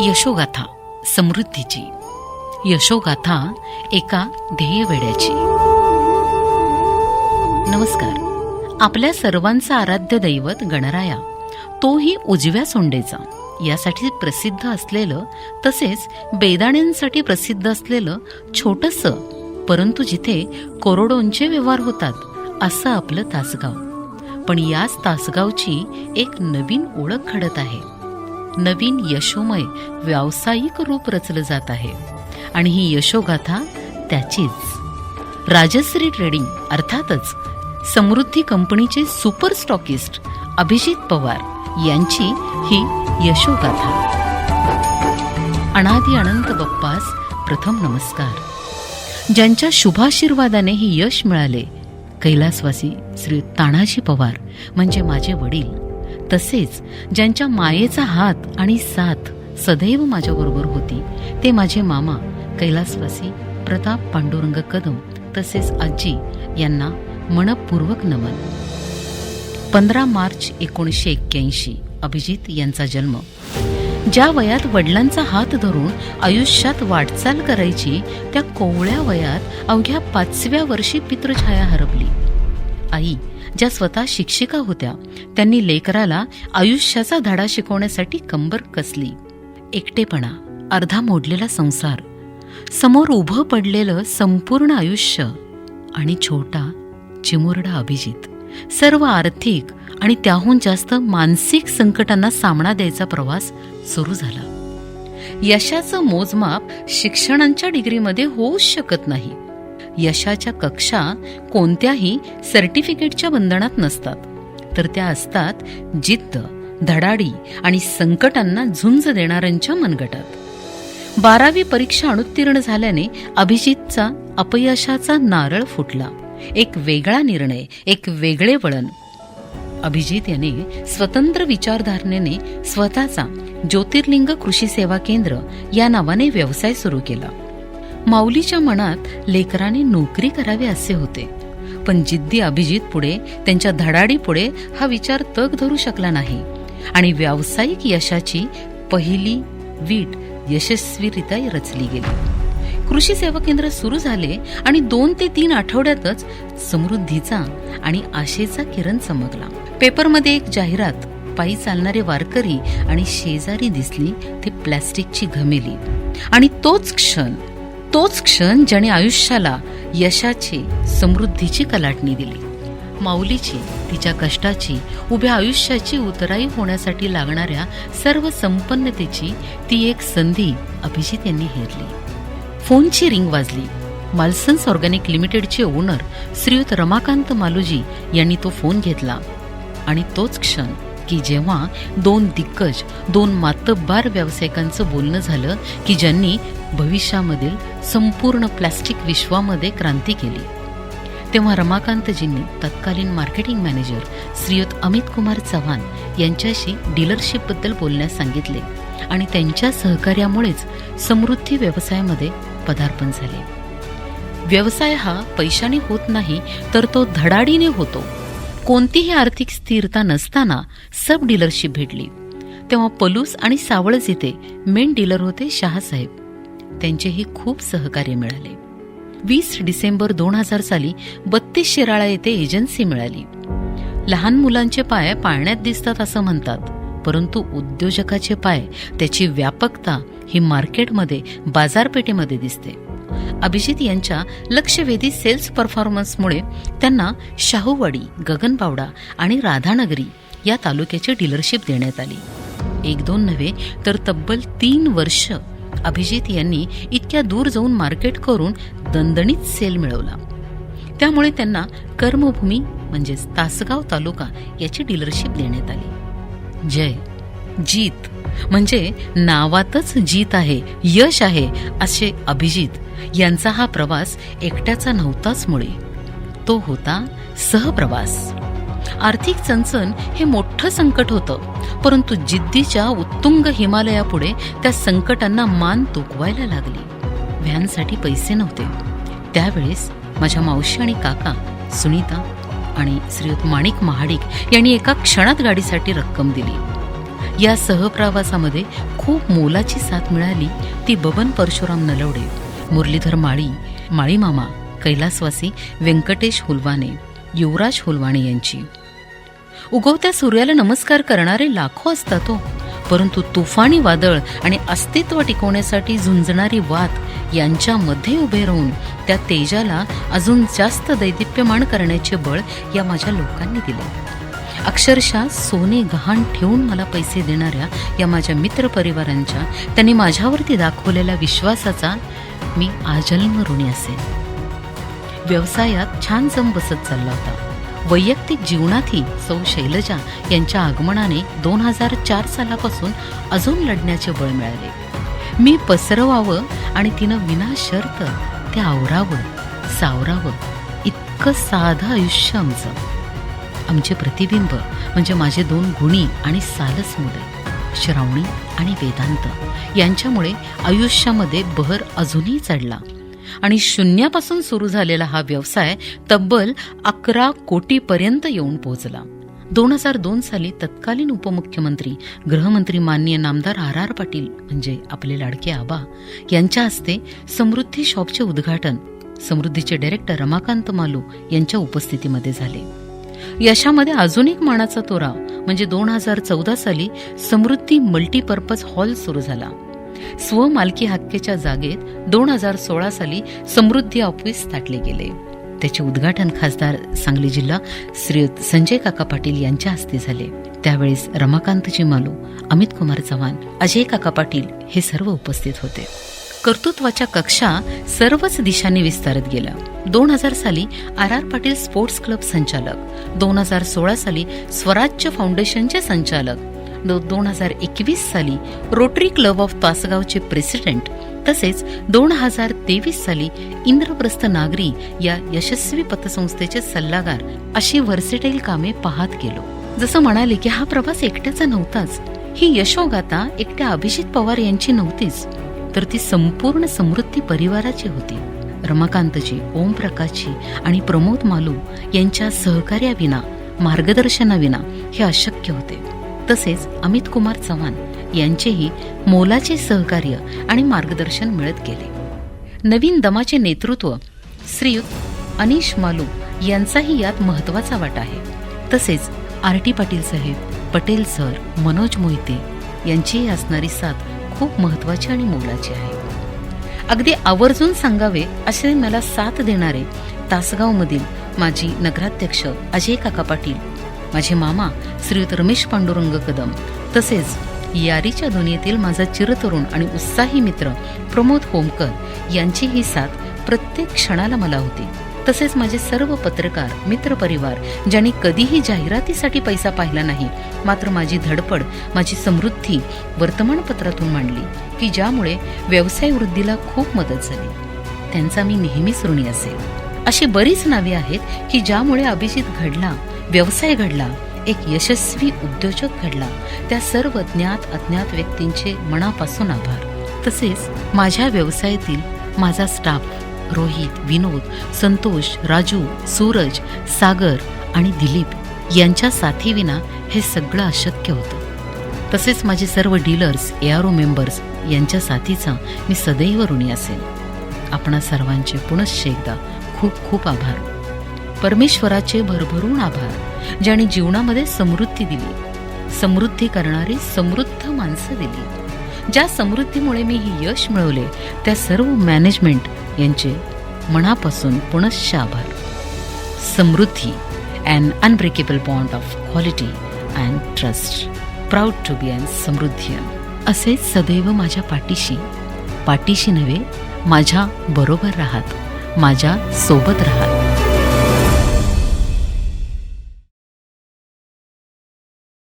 यशोगाथा समृद्धीची. यशोगाथा एका ध्येयवेड्याची. नमस्कार. आपल्या सर्वांचा आराध्य दैवत गणराया तोही उजव्या सोंडेचा. यासाठी प्रसिद्ध असलेलं तसेच बेदाण्यांसाठी प्रसिद्ध असलेलं छोटस परंतु जिथे कोरोडोंचे व्यवहार होतात असं आपलं तासगाव. पण याच तासगावची एक नवीन ओळख घडत आहे. नवीन यशोमय व्यावसायिक रूप रचलं जात आहे. आणि ही यशोगाथा त्याचीच. राजश्री ट्रेडिंग अर्थातच समृद्धी कंपनीचे सुपर स्टॉकिस्ट अभिजित पवार यांची ही यशोगाथा. अनादी अनंत बप्पास प्रथम नमस्कार. ज्यांच्या शुभाशीर्वादाने हे यश मिळाले कैलासवासी श्री तानाजी पवार म्हणजे माझे वडील. तसेच ज्यांच्या मायेचा हात आणि साथ सदैव माझ्याबरोबर होती ते माझे मामा कैलासवासी प्रताप पांडुरंग कदम तसेच आजी यांना मनपूर्वक नमन. पंधरा मार्च एकोणीसशे एक्क्याऐंशी अभिजित यांचा जन्म. ज्या वयात वडिलांचा हात धरून आयुष्यात वाटचाल करायची त्या कोवळ्या वयात अवघ्या पाचव्या वर्षी पितृछाया हरपली. आई ज्या स्वतः शिक्षिका होत्या त्यांनी लेकराला आयुष्याचा धडा शिकवण्यासाठी कंबर कसली. एकटेपणा अर्धा मोडलेला संसार समोर उभं पडलेलं संपूर्ण आयुष्य आणि छोटा चिमुरडा अभिजित. सर्व आर्थिक आणि त्याहून जास्त मानसिक संकटांना सामना द्यायचा प्रवास सुरू झाला. यशाचं मोजमाप शिक्षणांच्या डिग्रीमध्ये होऊच शकत नाही. यशाच्या कक्षा कोणत्याही सर्टिफिकेटच्या बंधनात नसतात. तर त्या असतात जिद्द धडाडी आणि संकटांना झुंज देणाऱ्यांच्या मनगटात. बारावी परीक्षा अनुत्तीर्ण झाल्याने अभिजितचा अपयशाचा नारळ फुटला. एक वेगळा निर्णय एक वेगळे वळण. अभिजित याने स्वतंत्र विचारधारणेने स्वतःचा ज्योतिर्लिंग कृषी सेवा केंद्र या नावाने व्यवसाय सुरू केला. माऊलीच्या मनात लेकराने नोकरी करावी असे होते. पण जिद्दी अभिजित पुढे त्यांच्या धडाडी पुढे हा विचार तग धरू शकला नाही. आणि व्यावसायिक यशाची पहिली वीट यशस्वीरित्या रचली गेली. कृषी सेवा केंद्र सुरू झाले आणि दोन ते तीन आठवड्यातच समृद्धीचा आणि आशेचा किरण चमकला. पेपरमध्ये एक जाहिरात पायी चालणारे वारकरी आणि शेजारी दिसली ती प्लॅस्टिकची घमेली. आणि तोच क्षण तोच क्षण ज्याने आयुष्याला यशाची समृद्धीची कलाटणी दिली. माऊलीची तिच्या कष्टाची उभ्या आयुष्याची उतराई होण्यासाठी लागणाऱ्या सर्व संपन्नतेची ती एक संधी अभिजित यांनी हेरली फोनची रिंग वाजली. माल्सन्स ऑर्गॅनिक लिमिटेडचे ओनर श्रीयुत रमाकांत मालुजी यांनी तो फोन घेतला. आणि तोच क्षण की जेव्हा दोन दिग्गज दोन मातब्बार व्यावसायिकांचं बोलणं झालं की ज्यांनी भविष्यामधील संपूर्ण प्लॅस्टिक विश्वामध्ये क्रांती केली. तेव्हा रमाकांतजींनी तत्कालीन मार्केटिंग मॅनेजर श्रीयुत अमित कुमार चव्हाण यांच्याशी डीलरशिपबद्दल बोलण्यास सांगितले आणि त्यांच्या सहकार्यामुळेच समृद्धी व्यवसायामध्ये पदार्पण झाले. व्यवसाय हा पैशाने होत नाही तर तो धडाडीने होतो. कोणतीही आर्थिक स्थिरता नसताना सब डीलरशिप भेटली. तेव्हा पलूस आणि सावळज येथे मेन डीलर होते शहासाहेब. त्यांचेही खूप सहकार्य मिळाले. वीस डिसेंबर दोन हजार साली बत्तीस शिराळा येथे एजन्सी मिळाली. लहान मुलांचे पाय पाळण्यात दिसतात असं म्हणतात परंतु उद्योजकाचे पाय त्याची व्यापकता ही मार्केटमध्ये बाजारपेठेमध्ये दिसते. अभिजित यांच्या लक्षवेधी सेल्स परफॉर्मन्समुळे त्यांना शाहूवाडी गगनबावडा आणि राधानगरी या तालुक्याची डीलरशिप देण्यात आली. एक दोन नव्हे तर तब्बल तीन वर्ष अभिजित यांनी इतक्या दूर जाऊन मार्केट करून दणदणीत सेल मिळवला. त्यामुळे त्यांना कर्मभूमी म्हणजेच तासगाव तालुका याची डीलरशिप देण्यात आली. जय. जीत. म्हणजे नावातच जीत आहे यश आहे असे अभिजित यांचा हा प्रवास एकट्याचा नव्हताच मुळे. तो होता सहप्रवास. आर्थिक चणचण हे मोठं संकट होतं. परंतु जिद्दीच्या उत्तुंग हिमालयापुढे त्या संकटांना मान तुकवायला लागली. व्हॅनसाठी पैसे नव्हते. त्यावेळेस माझ्या मावशी आणि काका सुनीता आणि श्रीयुत माणिक महाडिक यांनी एका क्षणात गाडीसाठी रक्कम दिली. या सहप्रवासामध्ये खूप मोलाची साथ मिळाली. ती बबन परशुराम नलवडे मुरलीधर माळी माळीमामा कैलासवासी व्यंकटेश हुलवाने युवराज हुलवाणे यांची. उगवत्या सूर्याला नमस्कार करणारे लाखो असतात हो. परंतु तुफानी वादळ आणि अस्तित्व टिकवण्यासाठी झुंजणारी वात यांच्यामध्ये उभे राहून त्या तेजाला अजून जास्त दैदिप्यमान करण्याचे बळ या माझ्या लोकांनी दिले. अक्षरशः सोने गहाण ठेवून मला पैसे देणाऱ्या या माझ्या मित्रपरिवारांच्या त्यांनी माझ्यावरती दाखवलेल्या विश्वासाचा मी आजन्म ऋणी असेल व्यवसायात छान जम बसत चालला होता. वैयक्तिक जीवनातही सौ शैलजा यांच्या आगमनाने दोन हजार चार सालापासून अजून लढण्याचे बळ मिळाले. मी पसरवावं आणि तिनं विना शर्त ते आवरावं सावरावं इतकं साधं आयुष्य आमचं. आमचे प्रतिबिंब म्हणजे माझे दोन गुणी आणि सालस मुले श्रावणी आणि वेदांत यांच्यामुळे आयुष्यामध्ये बहर अजूनही चढला. आणि शून्यापासून सुरू झालेला हा व्यवसाय तब्बल अकरा कोटीपर्यंत येऊन पोहोचला. दोन हजार दोन साली तत्कालीन उपमुख्यमंत्री गृहमंत्री माननीय नामदार आर आर पाटील म्हणजे आपले लाडके आबा यांच्या हस्ते समृद्धी शॉपचे उद्घाटन समृद्धीचे डायरेक्टर रमाकांत मालू यांच्या उपस्थितीमध्ये झाले. यशामध्ये अजून एक मानाचा तोरा म्हणजे दोन हजार चौदा साली समृद्धी मल्टीपर्पज हॉल सुरू झाला. स्वमालकी हक्केच्या जागेत दोन हजार सोळा साली समृद्धी ऑफिस थाटले गेले. त्याचे उद्घाटन खासदार सांगली जिल्हा श्री संजय काका पाटील यांच्या हस्ते झाले. त्यावेळेस रमाकांत मालू अमित कुमार चव्हाण अजय काका पाटील हे सर्व उपस्थित होते. कर्तृत्वाच्या कक्षा सर्वच दिशांनी विस्तारत गेल्या. दोन हजार साली R R Patil sports club संचालक दोन हजार सोळा साली स्वराज्य फाउंडेशनचे संचालक दोन हजार एकवीस साली रोटरी क्लब ऑफ तासगावचे प्रेसिडेंट तसेच दोन हजार तेवीस साली इंद्रप्रस्थ नागरी या यशस्वी पतसंस्थेचे सल्लागार अशी व्हर्सिटाईल कामे पाहत गेलो. जसं म्हणाले की हा प्रवास एकट्याचा नव्हताच. ही यशोगाथा एकट्या अभिजित पवार यांची नव्हतीच तर ती संपूर्ण समृद्धी परिवाराची होती. रमाकांतजी ओमप्रकाशजी आणि प्रमोद मालू यांच्या सहकार्याविना मार्गदर्शनाविना हे अशक्य होते. तसेच अमित कुमार चव्हाण यांचेही मोलाचे सहकार्य आणि मार्गदर्शन मिळत गेले. नवीन दमाचे नेतृत्व श्रीयुत अनिश मालू यांचाही यात महत्त्वाचा वाटा आहे. तसेच R T Patil Saheb Patel sir Manoj Mohite यांचीही असणारी साथ खूप महत्वाची आणि मोलाची आहे. अगदी आवर्जून सांगावे असे मला साथ देणारे तासगावमधील माजी नगराध्यक्ष अजय काका पाटील माझे मामा श्रीयुत रमेश पांडुरंग कदम. तसेच यारीच्या दुनियेतील माझा चिरतरुण आणि उत्साही मित्र प्रमोद होमकर यांची ही साथ प्रत्येक क्षणाला मला होती. तसेच माझे सर्व पत्रकार मित्रपरिवार ज्यांनी कधीही जाहिरातीसाठी पैसा पाहिला नाही मात्र माझी धडपड माझी समृद्धी वर्तमानपत्रातून मांडली की ज्यामुळे व्यवसाय वृद्धीला खूप मदत झाली. त्यांचा मी नेहमीच ऋणी असेल. अशी बरीच नावे आहेत की ज्यामुळे अभिजित घडला व्यवसाय घडला एक यशस्वी उद्योजक घडला त्या सर्व ज्ञात अज्ञात व्यक्तींचे मनापासून आभार. तसेच माझ्या व्यवसायातील माझा स्टाफ रोहित विनोद संतोष राजू सूरज सागर आणि दिलीप यांच्या साथीविना हे सगळं अशक्य होतं. तसेच माझे सर्व डीलर्स एआरओ मेंबर्स यांच्या साथीचा मी सदैव ऋणी असेल आपणा सर्वांचे पुनश्च एकदा खूप खूप आभार. परमेश्वराचे भरभरून आभार ज्याने जीवनामध्ये समृद्धी दिली समृद्धी करणारी समृद्ध माणसं दिली. ज्या समृद्धीमुळे मी हे यश मिळवले त्या सर्व मॅनेजमेंट यांचे मनापासून पुनश्च आभार. Samruddhi and unbreakable bond of quality and trust proud to be and Samruddhi. असे सदैव माझ्या पाठीशी पाठीशी नव्हे माझ्या बरोबर राहात माझ्या सोबत राहात.